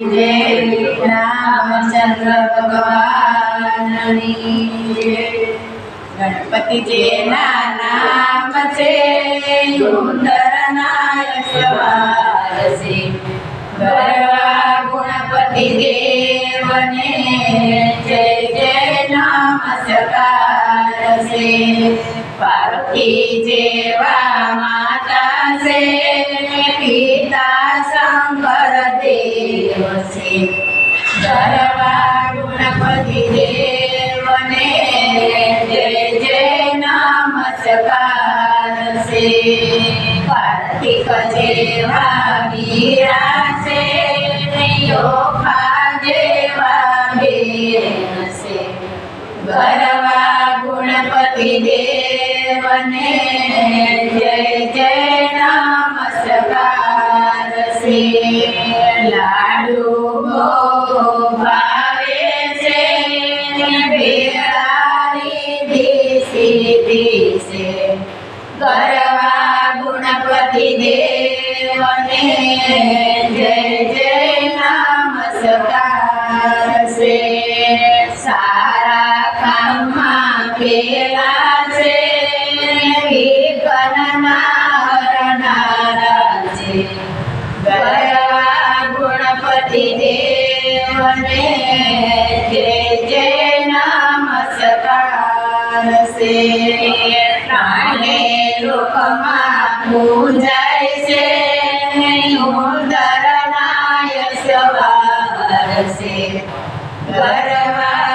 જય રામચંદ્ર ભગવાનની જય. ગણપતિ જેના નામ છે સુંદર નાયક સવારસે ગરવા ગુણપતિ દેવને જય જય નામ સકારસે પાર્વતી જેવા માતા પિતા શંકર દેવ છે ગરવા ગુણપતિ દેવને જય જય નમસ્કાર છે કાર્તિક જેવા વીરા છે ગરવા ગુણપતિ દેવને જય જય લાડુ બહુ ભાવે ગુણપતિ દેવને સારા કામમાં પેલા છે વિઘ્નના હરનારા દેવને જય જય નમસ્કાર છે પ્રાણે લોકમાં પૂજાય છે ઉંદર સવાર છે ગરવા